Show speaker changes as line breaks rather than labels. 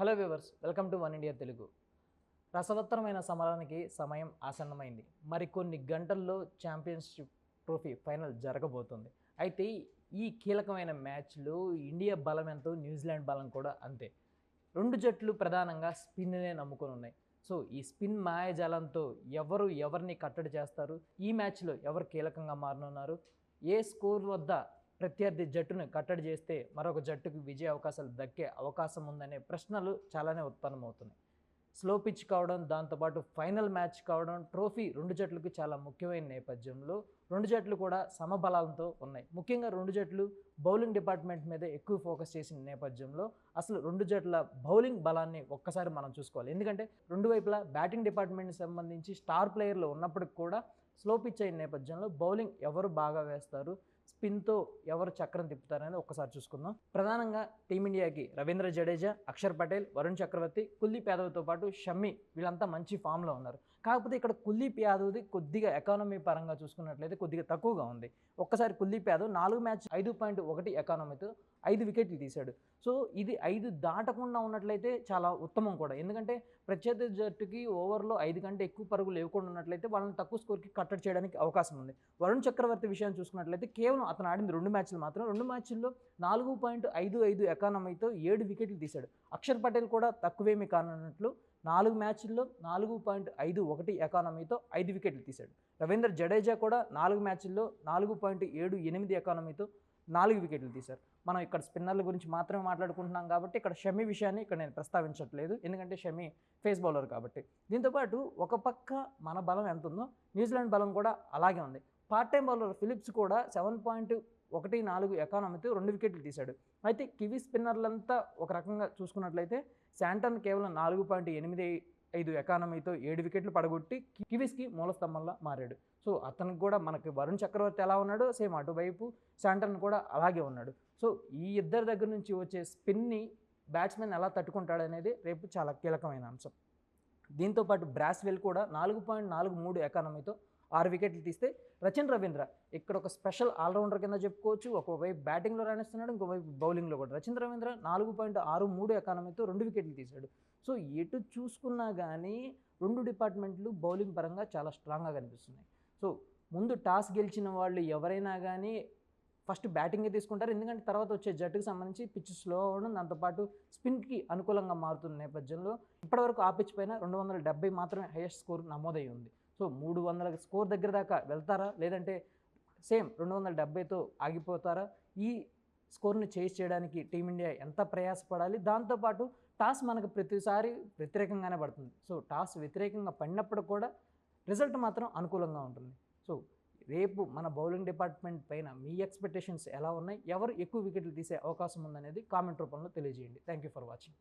Hello viewers welcome to one India Telugu. రసవత్తరమైన సమరానికి సమయం ఆసన్నమైంది. మరికొన్ని గంటల్లో ఛాంపియన్షిప్ ట్రోఫీ ఫైనల్ జరగబోతుంది. అయితే ఈ కీలకమైన మ్యాచ్లో ఇండియా బలం ఎంతో న్యూజిలాండ్ బలం కూడా అంతే. రెండు జట్లు ప్రధానంగా స్పిన్నే నమ్ముకొని ఉన్నాయి సో ఈ స్పిన్ మాయాజాలంతో ఎవరు ఎవరిని కట్టడి చేస్తారు? ఈ మ్యాచ్లో ఎవరు కీలకంగా మారనున్నారు? ఏ స్కోర్ వద్ద ప్రత్యర్థి జట్టును కట్టడి చేస్తే మరొక జట్టుకు విజయ అవకాశాలు దక్కే అవకాశం ఉందనే ప్రశ్నలు చాలానే ఉత్పన్నమవుతున్నాయి. స్లో పిచ్ కావడం దాంతోపాటు ఫైనల్ మ్యాచ్ కావడం ట్రోఫీ రెండు జట్లకు చాలా ముఖ్యమైన నేపథ్యంలో రెండు జట్లు కూడా సమబలాలతో ఉన్నాయి. ముఖ్యంగా రెండు జట్లు బౌలింగ్ డిపార్ట్మెంట్ మీద ఎక్కువ ఫోకస్ చేసిన నేపథ్యంలో అసలు రెండు జట్ల బౌలింగ్ బలాన్ని ఒక్కసారి మనం చూసుకోవాలి. ఎందుకంటే రెండు వైపులా బ్యాటింగ్ డిపార్ట్మెంట్కి సంబంధించి స్టార్ ప్లేయర్లు ఉన్నప్పటికి కూడా స్లో పిచ్ అయిన నేపథ్యంలో బౌలింగ్ ఎవరు బాగా వేస్తారు స్పిన్తో ఎవరు చక్రం తిప్పుతారని ఒక్కసారి చూసుకుందాం. ప్రధానంగా టీమిండియాకి రవీంద్ర జడేజా అక్షర్ పటేల్ వరుణ్ చక్రవర్తి కుల్దీప్ యాదవ్తో పాటు షమ్మి వీళ్ళంతా మంచి ఫామ్లో ఉన్నారు. కాకపోతే ఇక్కడ కుల్దీప్ యాదవ్ది కొద్దిగా ఎకానమీ పరంగా చూసుకున్నట్లయితే కొద్దిగా తక్కువగా ఉంది. ఒక్కసారి కుల్దీప్ యాదవ్ నాలుగు మ్యాచ్ ఐదు పాయింట్ ఒకటి ఎకానమీతో ఐదు వికెట్లు తీశాడు. సో ఇది ఐదు దాటకుండా ఉన్నట్లయితే చాలా ఉత్తమం కూడా. ఎందుకంటే ప్రత్యర్థి జట్టుకి ఓవర్లో ఐదు కంటే ఎక్కువ పరుగులు లేకుండా ఉన్నట్లయితే వాళ్ళని తక్కువ స్కోర్కి కట్టడి చేయడానికి అవకాశం ఉంది. వరుణ్ చక్రవర్తి విషయాన్ని చూసుకున్నట్లయితే కేవలం అతను ఆడింది రెండు మ్యాచ్లు మాత్రం రెండు మ్యాచ్ల్లో నాలుగు పాయింట్ ఐదు ఐదు ఎకానమీతో ఏడు వికెట్లు తీశాడు. అక్షర్ పటేల్ కూడా తక్కువేమీ కానున్నట్లు నాలుగు మ్యాచ్ల్లో నాలుగు పాయింట్ ఐదు ఒకటి ఎకానమీతో ఐదు వికెట్లు తీశాడు. రవీంద్ర జడేజా కూడా నాలుగు మ్యాచ్ల్లో నాలుగు పాయింట్ ఏడు ఎనిమిది ఎకానమీతో నాలుగు వికెట్లు తీశారు. మనం ఇక్కడ స్పిన్నర్ల గురించి మాత్రమే మాట్లాడుకుంటున్నాం కాబట్టి ఇక్కడ షమి విషయాన్ని ఇక్కడ నేను ప్రస్తావించట్లేదు. ఎందుకంటే షమి ఫేస్ బౌలర్ కాబట్టి. దీంతోపాటు ఒక పక్క మన బలం ఎంత ఉందో న్యూజిలాండ్ బలం కూడా అలాగే ఉంది. పార్ట్ టైం బౌలర్ ఫిలిప్స్ కూడా సెవెన్ పాయింట్ ఒకటి నాలుగు ఎకానమీతో రెండు వికెట్లు తీశాడు. అయితే కివీ స్పిన్నర్లంతా ఒక రకంగా చూసుకున్నట్లయితే శాంటన్ కేవలం నాలుగు పాయింట్ ఎనిమిది ఐదు ఎకానమీతో ఏడు వికెట్లు పడగొట్టి కివీస్కి మూలస్తంభంలా మారాడు. సో అతనికి కూడా మనకి వరుణ్ చక్రవర్తి ఎలా ఉన్నాడో సేమ్ అటువైపు శాంటన్ కూడా అలాగే ఉన్నాడు. సో ఈ ఇద్దరి దగ్గర నుంచి వచ్చే స్పిన్ని బ్యాట్స్మెన్ ఎలా తట్టుకుంటాడు అనేది రేపు చాలా కీలకమైన అంశం. దీంతోపాటు బ్రాస్వెల్ కూడా నాలుగు పాయింట్ నాలుగు మూడు ఎకానమీతో ఆరు వికెట్లు తీస్తే రచిన్ రవీంద్ర. ఇక్కడ ఒక స్పెషల్ ఆల్రౌండర్ కింద చెప్పుకోవచ్చు. ఒకవైపు బ్యాటింగ్లో రాణిస్తున్నాడు ఇంకోవైపు బౌలింగ్లో కూడా. రచిన్ రవీంద్ర నాలుగు పాయింట్ ఆరు మూడు ఎకానమీతో రెండు వికెట్లు తీశాడు. సో ఎటు చూసుకున్నా కానీ రెండు డిపార్ట్మెంట్లు బౌలింగ్ పరంగా చాలా స్ట్రాంగ్గా కనిపిస్తున్నాయి. సో ముందు టాస్ గెలిచిన వాళ్ళు ఎవరైనా కానీ ఫస్ట్ బ్యాటింగే తీసుకుంటారు. ఎందుకంటే తర్వాత వచ్చే జట్టుకు సంబంధించి పిచ్ స్లో అవ్వడం దాంతోపాటు స్పిన్కి అనుకూలంగా మారుతున్న నేపథ్యంలో ఇప్పటివరకు ఆ పిచ్ పైన రెండు వందల డెబ్బై మాత్రమే హైయెస్ట్ స్కోర్ నమోదై ఉంది. సో మూడు వందల స్కోర్ దగ్గర దాకా వెళ్తారా? లేదంటే సేమ్ రెండు వందల డెబ్బైతో ఆగిపోతారా? ఈ స్కోర్ని చేజ్ చేయడానికి టీమిండియా ఎంత ప్రయాసపడాలి? దాంతోపాటు టాస్ మనకు ప్రతిసారి వ్యతిరేకంగానే పడుతుంది. సో టాస్ వ్యతిరేకంగా పడినప్పుడు కూడా రిజల్ట్ మాత్రం అనుకూలంగా ఉంటుంది. సో రేపు మన బౌలింగ్ డిపార్ట్మెంట్ పైన మీ ఎక్స్పెక్టేషన్స్ ఎలా ఉన్నాయి? ఎవరు ఎక్కువ వికెట్లు తీసే అవకాశం ఉందనేది కామెంట్ రూపంలో తెలియజేయండి. Thank you for watching.